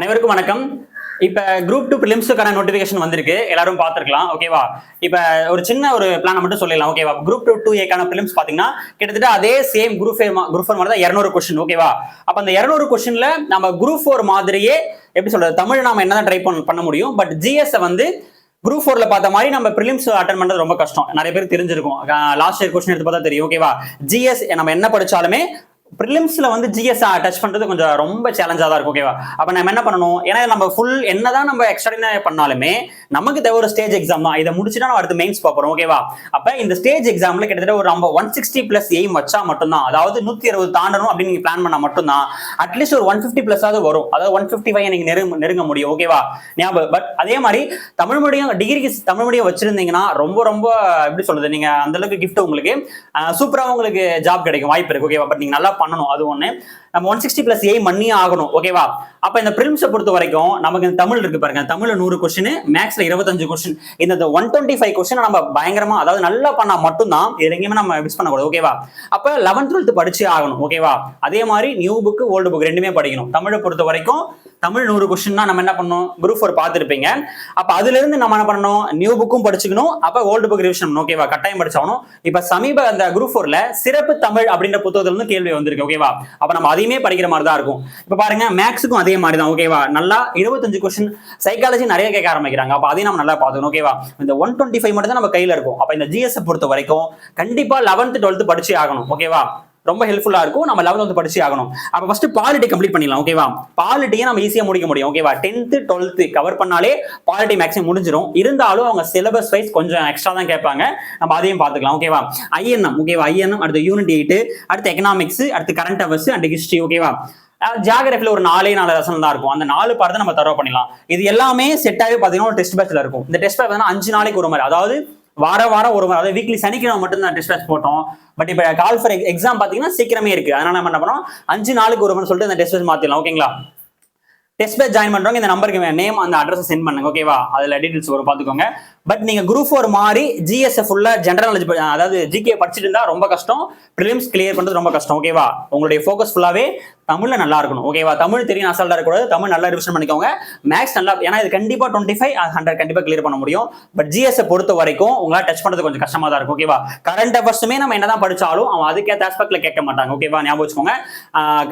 அனைவருக்கும் வணக்கம். இப்ப குரூப் டூ பிலிம்ஸுக்கான நோட்டிபிகேஷன் வந்திருக்கு. எல்லாரும் பார்த்துருக்கலாம். ஓகேவா இப்ப ஒரு சின்ன ஒரு பிளானை மட்டும் சொல்லிடலாம். ஓகேவா குரூப் டூ டூ ஏக்கான பிலிம்ஸ் பாத்தீங்கன்னா கிட்டத்தட்ட அதே சேம் குரூப் ஃபே குரூப் ஃபோர் மாதிரி தான் இரநூறு கொஸ்டின் ஓகேவா அப்ப அந்த இரநூறு கொஸ்டின்ல நம்ம குரூப் ஃபோர் மாதிரியே எப்படி சொல்றது தமிழ் நாம என்னதான் ட்ரை பண்ண பண்ண முடியும்? பட் ஜிஎஸ் வந்து குரூப் ஃபோர்ல பார்த்த மாதிரி நம்ம ப்ரிலிம்ஸ் அட்டன் பண்றது ரொம்ப கஷ்டம். நிறைய பேர் தெரிஞ்சிருக்கும். லாஸ்ட் இயர் கொஸ்டின் எடுத்து பார்த்தா தெரியும். ஓகேவா ஜிஎஸ் நம்ம என்ன படிச்சாலுமே ப்ரிலிம்ஸில் வந்து ஜிஎஸ் டச் பண்ணுறது கொஞ்சம் ரொம்ப சேலஞ்சாக தான் இருக்கும் ஓகேவா அப்போ நம்ம என்ன பண்ணணும்? ஏன்னா நம்ம ஃபுல் என்னதான் நம்ம எக்ஸ்ட்ரா பண்ணாலுமே நமக்கு தேவை ஒரு ஸ்டேஜ் எக்ஸாம் தான். இதை முடிச்சுட்டா நம்ம அடுத்து மெயின்ஸ் பார்ப்போம் ஓகேவா அப்போ இந்த ஸ்டேஜ் எக்ஸாம்ல கிட்டத்தட்ட ஒரு நம்ம ஒன் சிக்ஸ்டி ப்ளஸ் எய்ம் வச்சா மட்டும்தான் அதாவது நூற்றி அறுபது தாண்டணும் அப்படின்னு நீங்கள் பிளான் பண்ணால் மட்டும்தான் அட்லீஸ்ட் ஒரு ஒன் ஃபிஃப்டி பிளஸ் ஆகுது வரும். அதாவது ஒன் ஃபிஃப்டி ஃபைவ் நீங்கள் நெருங்க நெருங்க முடியும் ஓகேவா ஞாபகம் பட் அதே மாதிரி தமிழ் மீடியம் டிகிரிக்கு தமிழ் மீடியம் வச்சுருந்தீங்கன்னா ரொம்ப ரொம்ப எப்படி சொல்கிறது நீங்கள் அந்த அளவுக்கு கிஃப்ட் உங்களுக்கு சூப்பராக உங்களுக்கு ஜாப் கிடைக்கும் வாய்ப்பு இருக்குது ஓகேவா பட் நீங்கள் நல்லா பண்ணணும். அது ஒன்று நம்ம ஒன் சிக்ஸ்டி பிளஸ் ஏ மண்ணியே ஆகணும். ஓகேவா அப்போ இந்த பிரிம்ஸை பொறுத்த வரைக்கும் நமக்கு இந்த தமிழ் இருக்கு பாருங்க. தமிழ்ல நூறு கொஸ்டின் மேக்ஸ்ல இருபத்தஞ்சு கொஸ்டின் இந்த ஒன் டுவெண்ட்டி ஃபைவ் கொஸ்டின் நம்ம பயங்கரமா அதாவது நல்லா பண்ணா மட்டும்தான் இது எங்கேயுமே நம்ம மிஸ் பண்ணக்கூடாது. ஓகேவா அப்ப லெவன்த் டுவெல்த் படிச்சே ஆகணும். ஓகேவா அதே மாதிரி நியூ புக் ஓல்டு புக் ரெண்டுமே படிக்கணும். தமிழை பொறுத்த வரைக்கும் தமிழ் நூறு கொஸ்டின்னா நம்ம என்ன பண்ணோம் குரூப் ஃபோர் பார்த்துருப்பீங்க. அப்ப அதுல இருந்து நம்ம என்ன பண்ணணும்? நியூ புக்கும் படிச்சுக்கணும். அப்போ ஓல்டு புக் ரிவிஷன் ஓகேவா கட்டாயம் படிச்சாகணும். இப்போ சமீப அந்த குரூப் ஃபோர்ல சிறப்பு தமிழ் அப்படின்ற புத்தகத்துல இருந்து கேள்வி வந்திருக்கு. ஓகேவா அப்போ நம்ம அதையுமே படிக்கிற மாதிரி தான் இருக்கும். இப்போ பாருங்க மேக்ஸுக்கும் அதே மாதிரி தான் ஓகேவா நல்லா இருபத்தஞ்சு கொஸ்டின் சைக்காலஜி நிறைய கேட்க ஆரம்பிக்கிறாங்க. அப்போ அதையும் நம்ம நல்லா பார்த்துக்கணும். ஓகேவா இந்த ஒன் டுவெண்ட்டி ஃபைவ் மட்டும் தான் நம்ம கையில இருக்கும். அப்போ இந்த ஜிஎஸ் பொறுத்த வரைக்கும் கண்டிப்பா லெவன்த் டுவெல்த் படிச்சே ஆகணும். ஓகேவா ரொம்ப ஹெல்ப்ஃபுல்லா இருக்கும். நம்ம லெவல் வந்து படிச்சு ஆகணும். அப்ப ஃபர்ஸ்ட் பாலிட்டி கம்ப்ளீட் பண்ணிடலாம் ஓகேவா பாலிட்டியை நம்ம ஈஸியா முடிக்க முடியும் ஓகேவா டென்த்து டுவெல்த்து கவர் பண்ணாலே பாலிட்டி மேக்ஸிமம் முடிஞ்சிடும் இருந்தாலும் அவங்க சிலபஸ் வைஸ் கொஞ்சம் எக்ஸ்ட்ரா தான் கேட்பாங்க. நம்ம அதையும் பார்த்துக்கலாம் ஓகேவா ஐஎன்எம் ஓகேவா ஐஎன்எம் அடுத்து யூனிட் எயிட் அடுத்து எக்கனாமிக்ஸ் அடுத்து கரண்ட் அவர்ஸ் அண்ட் ஹிஸ்ட்ரி ஓகேவா ஜியாகிரபியில் ஒரு நாலே நாலு லெசன் தான் இருக்கும். அந்த நாலு பாடத்தை நம்ம தரவு பண்ணிடலாம். இது எல்லாமே செட் ஆகி பார்த்தீங்கன்னா ஒரு டெஸ்ட் பேட்ச்ல இருக்கும். இந்த டெஸ்ட் பேட்ச் அஞ்சு நாளைக்கு ஒரு மாதிரி. அதாவது வார வாரம் ஒரு அதாவது வீக்லி சனிக்கிழமை மட்டும் தான் டெஸ்ட் பேட்ச் போட்டோம். பட் இப்போ கால் ஃபார் எக்ஸாம் பார்த்தீங்கன்னா சீக்கிரமே இருக்கு. அதனால நம்ம என்ன பண்ணோம் அஞ்சு நாளுக்கு ஒரு சொல்லிட்டு இந்த டெஸ்ட் பேட்ச் மாத்திடலாம். ஓகேங்களா டெஸ்ட் பேஜ் ஜாயின் பண்ணுறவங்க இந்த நம்பருக்கு நேம் அந்த அட்ரஸ் சென்ட் பண்ணுங்க. ஓகேவா அதுல டீடைல்ஸ் வரும் பாத்துக்கோங்க பட் நீங்க குரூப் ஃபோர் மாதிரி ஜிஎஸ்எஃப் ஃபுல்லா ஜென்ரல் நாலேஜ் அதாவது ஜிகே படிச்சுட்டு இருந்தால் ரொம்ப கஷ்டம். ப்ரிலிம்ஸ் கிளியர் பண்ணுறது ரொம்ப கஷ்டம். ஓகேவா உங்களுடைய ஃபோக்கஸ் ஃபுல்லாவே தமிழ்ல நல்லா இருக்கணும். ஓகேவா தமிழ் தெரியும் அசால்ட்டா இருக்கக்கூடாது. தமிழ் நல்லா ரிவிஷன் பண்ணிக்கோங்க. மேக்ஸ் நல்லா ஏன்னா இது கண்டிப்பா டுவெண்ட்டி ஃபைவ் ஹண்ட்ரட் கண்டிப்பா கிளியர் பண்ண முடியும். பட் ஜிஎஸ் பொறுத்த வரைக்கும் உங்களால் டச் பண்றது கொஞ்சம் கஷ்டமா தான் இருக்கும். ஓகேவா கரண்ட் அஃபர்ஸுமே நம்ம என்னதான் படிச்சாலும் அவன் அதுக்கேற்ற ஆஸ்பெக்ட்ல கேட்க மாட்டாங்க. ஓகேவா ஞாபகம் வச்சுக்கோங்க.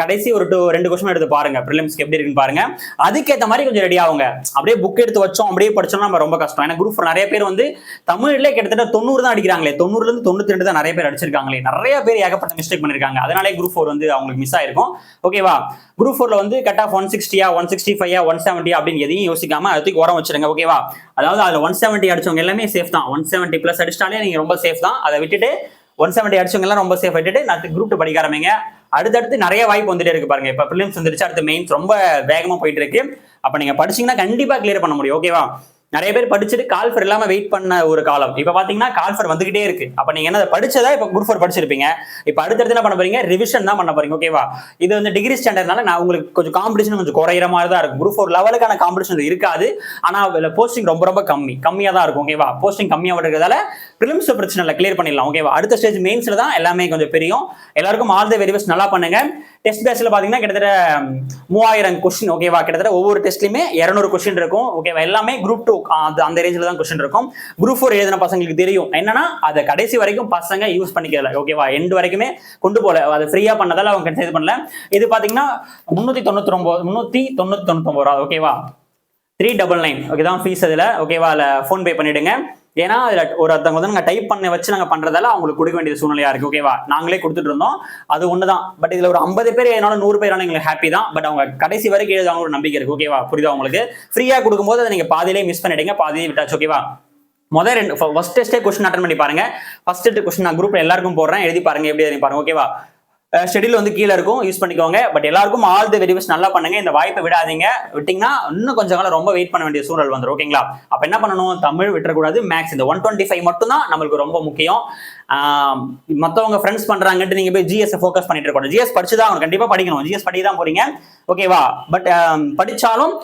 கடைசி ஒரு டூ ரெண்டு கொஸ்டின் எடுத்து பாருங்க. ப்ரிலிம்ஸ்க்கு எப்படி இருக்குன்னு பாருங்க. அதுக்கேற்ற மாதிரி கொஞ்சம் ரெடி ஆகுங்க. அப்படியே புக் எடுத்து வச்சோம் அப்படியே படிச்சோம்னா நம்ம ரொம்ப கஷ்டம். ஏன்னா குரூப் நிறைய பேர் வந்து தமிழ்ல கிட்டத்தட்ட தொண்ணூறு தான் அடிக்கிறாங்களே. தொண்ணூறுல இருந்து தொண்ணூத்தி ரெண்டு தான் நிறைய பேர் அடிச்சிருக்காங்களே. நிறைய பேர் ஏகப்பட்ட மிஸ்டேக் பண்ணிருக்காங்க. அதனாலே குரூப் ஃபோர் வந்து அவங்களுக்கு மிஸ் ஆயிருக்கும். ஓகேவா குரூப் ஃபோர்ல வந்து cut off one சிக்ஸ்டியா one sixty five one seventy அப்படின்னு எதையும் யோசிக்காம அதுக்கு உரம் வச்சிருங்க ஓகேவா அதாவது அதுல ஒன் செவன்ட்டி அடிச்சவங்க எல்லாமே சேஃப் தான். ஒன் செவன்ட்டி பிளஸ் அடிச்சிட்டாலே நீங்க ரொம்ப சேஃப் தான். அதை விட்டுட்டு ஒன் செவன்ட்டி அடிச்சவங்க எல்லாம் ரொம்ப சேஃப் விட்டுட்டு நான் குரூப் படிக்க ஆரம்பிங்க. அடுத்தடுத்து நிறைய வாய்ப்பு வந்துட்டே இருக்கு பாருங்க. இப்ப பிலிம்ஸ் வந்துருச்சு அடுத்து மெயின்ஸ் ரொம்ப வேகமா போயிட்டு இருக்கு. அப்ப நீங்க படிச்சீங்கன்னா கண்டிப்பா கிளியர் பண்ண முடியும் ஓகேவா நிறைய பேர் படிச்சுட்டு கால்ஃபர் இல்லாம வெயிட் பண்ண ஒரு காலம். இப்ப பாத்தீங்கன்னா கால்ஃபர் வந்துகிட்டே இருக்கு. அப்ப நீங்க என்ன படிச்சதா இப்ப குரூப் ஃபோர் படிச்சிருப்பீங்க. இப்ப அடுத்தடுத்து என்ன பண்ண போறீங்க? ரிவிஷன் தான் பண்ண போறீங்க ஓகேவா இது வந்து டிகிரி ஸ்டாண்டர்ட்னால நான் உங்களுக்கு கொஞ்சம் காம்படிஷன் கொஞ்சம் குறையிற மாதிரி தான் இருக்கும். குரூப் ஃபோர் லெவலுக்கான காம்படிஷன் இருக்காது. ஆனா அதில் போஸ்டிங் ரொம்ப ரொம்ப கம்மி. கம்மியா தான் இருக்கும் ஓகேவா போஸ்டிங் கம்மியா இருக்கிறதால பிலிம்ஸ் பிரச்சனை இல்லை கிளியர் பண்ணிடலாம் ஓகேவா அடுத்த ஸ்டேஜ் மெயின்ஸ்ல தான் எல்லாமே கொஞ்சம் பெரியும். எல்லாருக்கும் ஆல் த வெரி பெஸ்ட் நல்லா பண்ணுங்க. டெஸ்ட் பேஸில் பார்த்தீங்கன்னா கிட்டத்தட்ட மூவாயிரம் கொஸ்டின் ஓகேவா கிட்டத்தட்ட ஒவ்வொரு டெஸ்ட்லையுமே இரநூறு கொஸ்டின் இருக்கும் ஓகேவா எல்லாமே குரூப் டூ அது அந்த ரேஞ்சில் தான் கொஸ்டின் இருக்கும். குரூப் ஃபோர் எழுதின பசங்களுக்கு தெரியும். என்னன்னா அதை கடைசி வரைக்கும் பசங்க யூஸ் பண்ணிக்கல ஓகேவா எண்டு வரைக்குமே கொண்டு போல அது ஃப்ரீயாக பண்ணதால் அவங்க இது பண்ணல. இது பார்த்தீங்கன்னா முந்நூற்றி தொண்ணூற்றி ஒம்பது முந்நூற்றி தொண்ணூற்றி தொண்ணூத்தொம்பது ரூபா ஓகேவா த்ரீ டபுள் நைன் ஓகே தான் ஃபீஸ் அதில் ஓகேவா அதில் ஃபோன்பே பண்ணிவிடுங்க ஏன்னா அதில் ஒரு ஒருத்தவங்க வந்து நாங்கள் டைப் பண்ண வச்சு நாங்கள் பண்ணுறதால அவங்களுக்கு கொடுக்க வேண்டிய சூழ்நிலையாக இருக்குது ஓகேவா நாங்களே கொடுத்துட்டு இருந்தோம். அது ஒன்று தான் பட் இதில் ஒரு ஐம்பது பேர் என்னால நூறு பேர் எங்களுக்கு ஹாப்பி தான். பட் அவங்க கடைசி வரைக்கும் எழுதாங்க ஒரு நம்பிக்கை இருக்குது ஓகேவா புரியுதா உங்களுக்கு? ஃப்ரீயாக கொடுக்கும்போது அதை நீங்கள் பாதியிலே மிஸ் பண்ணிடுங்க பாதியிலே விட்டாச்சு ஓகேவா முதல் ரெண்டு ஃபர்ஸ்ட் டெஸ்ட்டே கொஸ்டின் அட்டன் பண்ணி பாருங்க. ஃபர்ஸ்ட் கொஸ்டின் நான் குரூப்ல எல்லாருக்கும் போடுறேன். எழுதி பாருங்க எப்படி எழுதி பாருங்க ஓகேவா ஷெடியூல் வந்து கீழே இருக்கும். யூஸ் பண்ணிக்கோங்க. பட் எல்லாருக்கும் ஆல் தி வெரி பெஸ்ட் நல்லா பண்ணுங்க. இந்த வாய்ப்பை விடாதீங்க. விட்டீங்கன்னா இன்னும் கொஞ்சம் காலம் ரொம்ப வெயிட் பண்ண வேண்டிய சூழல் வந்துடும் ஓகேங்களா அப்ப என்ன பண்ணணும்? தமிழ் விட்டுறக்கூடாது. மேக்ஸ் இந்த ஒன் டுவெண்ட்டி ஃபைவ் மட்டும் தான் நம்மளுக்கு ரொம்ப முக்கியம். மற்றவங்க ஃப்ரெண்ட்ஸ் பண்றாங்கன்ட்டு நீங்க போய் ஜிஎஸ் ஃபோக்கஸ் பண்ணிட்டு இருக்கணும் ஜிஎஸ் படிச்சு தான் கண்டிப்பா படிக்கணும். ஜிஎஸ் படிக்க தான் போறீங்க. ஓகேவா பட் படிச்சாலும்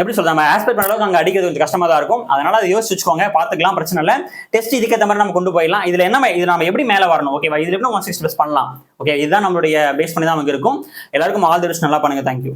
எப்படி சொல்றது நம்ம ஆஸ்பெக்ட் பண்ண அளவுக்கு அங்கே அடிக்கிறது கொஞ்சம் கஷ்டமா தான் இருக்கும். அதனால அதை யோசிச்சு வச்சுக்கோங்க பார்த்துக்கலாம் பிரச்சனை இல்லை. டெஸ்ட் இதுக்கேற்ற மாதிரி நம்ம கொண்டு போயிடலாம். இதுல என்ன இது நம்ம எப்படி மேலே வரணும்? ஓகேவா இதுல எப்படி ஒன் சிக்ஸ்டி ப்ளஸ் பண்ணலாம்? ஓகே இதுதான் நம்மளுடைய பேஸ் பண்ணி தான் நமக்கு இருக்கும். எல்லாருக்கும் ஆல் தி நல்லா பண்ணுங்க. தேங்க்யூ